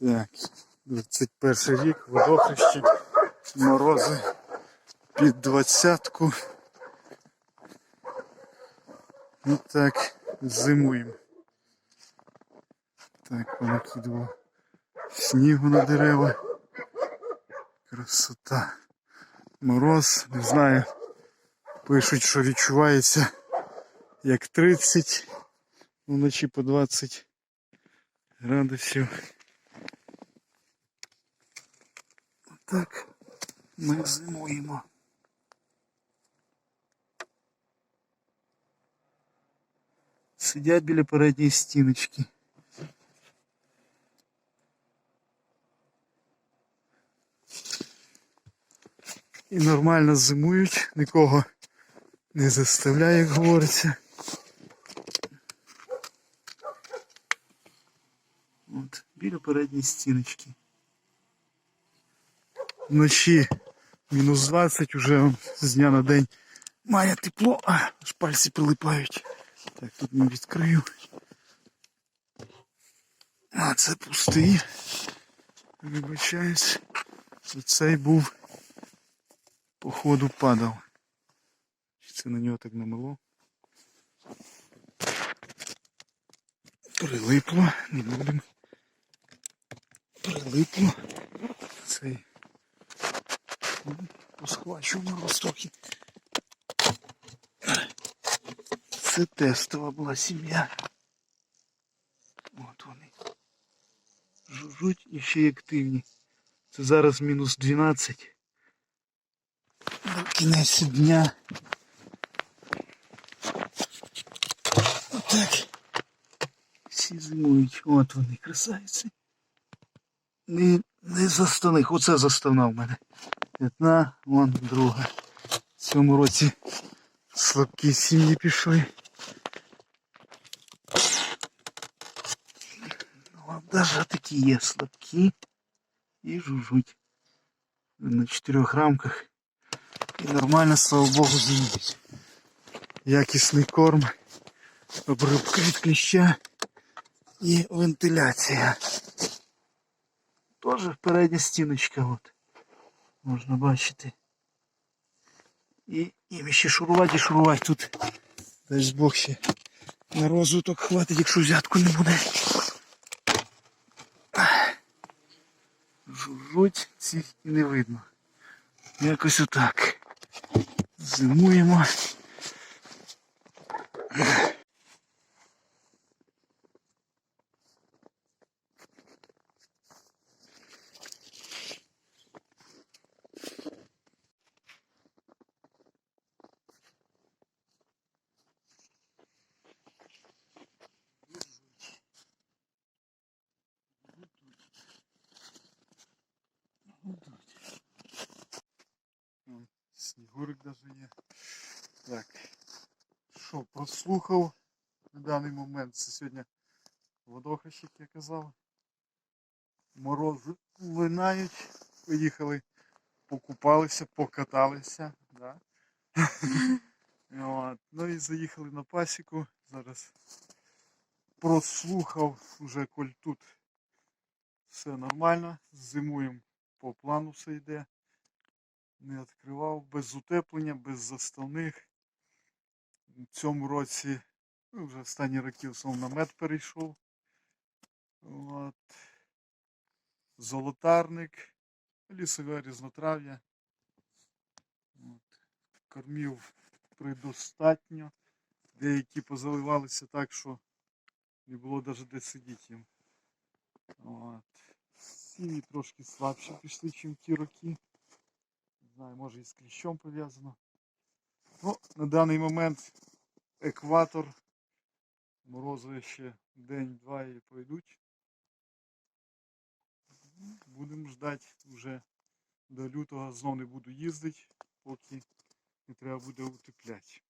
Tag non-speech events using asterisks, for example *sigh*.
Так, 21 рік, водохрещі, морози під двадцятку. Ну так, зимуємо. Так, понакидував снігу на дерева. Красота. Мороз, не знаю. Пишуть, що відчувається як 30, вночі по 20 градусів. Так, ми зимуємо. Сидять біля передньої стіночки. І нормально зимують, нікого не заставляє, як говориться. От, біля передньої стіночки. Вночі мінус 20 уже з дня на день має тепло, а аж пальці прилипають. Так, тут не відкрию. А це пустий. Вибачаюсь. Цей був походу падав. Чи це на нього так намело? Прилипло, не будемо. Прилипло. Цей. Посхвачу мороз трохи. Це тестова була сім'я. От вони. Жужуть і ще й активні. Це зараз мінус 12. На кінець дня. Отак. Всі зимують. От вони, красавиці. Не, не заставних. Оце заставна в мене. Одна, вон друга. В цьому році слабкі сім'ї пішли. Ну, а навіть такі є слабкі і жужуть. На чотирьох рамках. І нормально, слава Богу, зимують. Якісний корм, обробка від кліща і вентиляція. Теж передня стіночка, от. Можна бачити. І їм ще шурувати шурувати тут. Дай Бог ще на розвиток хватить, якщо взятку не буде. Жужуть цих і не видно. Якось отак. Зимуємо. Вон Снігурик даже є. Так. Що, прослухав на даний момент. Це сьогодні водохрещ, як я казав. Морози линають. Поїхали, покупалися, покаталися. Да? *laughs* От. Ну і заїхали на пасіку. Зараз прослухав уже коль тут все нормально. Зимуємо по плану все йде не відкривав, без утеплення, без заставних. В цьому році ну, вже останні роки в на мед перейшов. От. Золотарник, лісове різнотрав'я. От. Кормів предостатньо. Деякі позаливалися так, що не було навіть де сидіти їм. От. Сіні трошки слабші пішли, ніж ті роки. Не знаю, може і з кліщом пов'язано. Ну, на даний момент екватор. Морози ще день-два і пройдуть. Будемо ждати вже до лютого знов не буду їздити, поки не треба буде утепляти.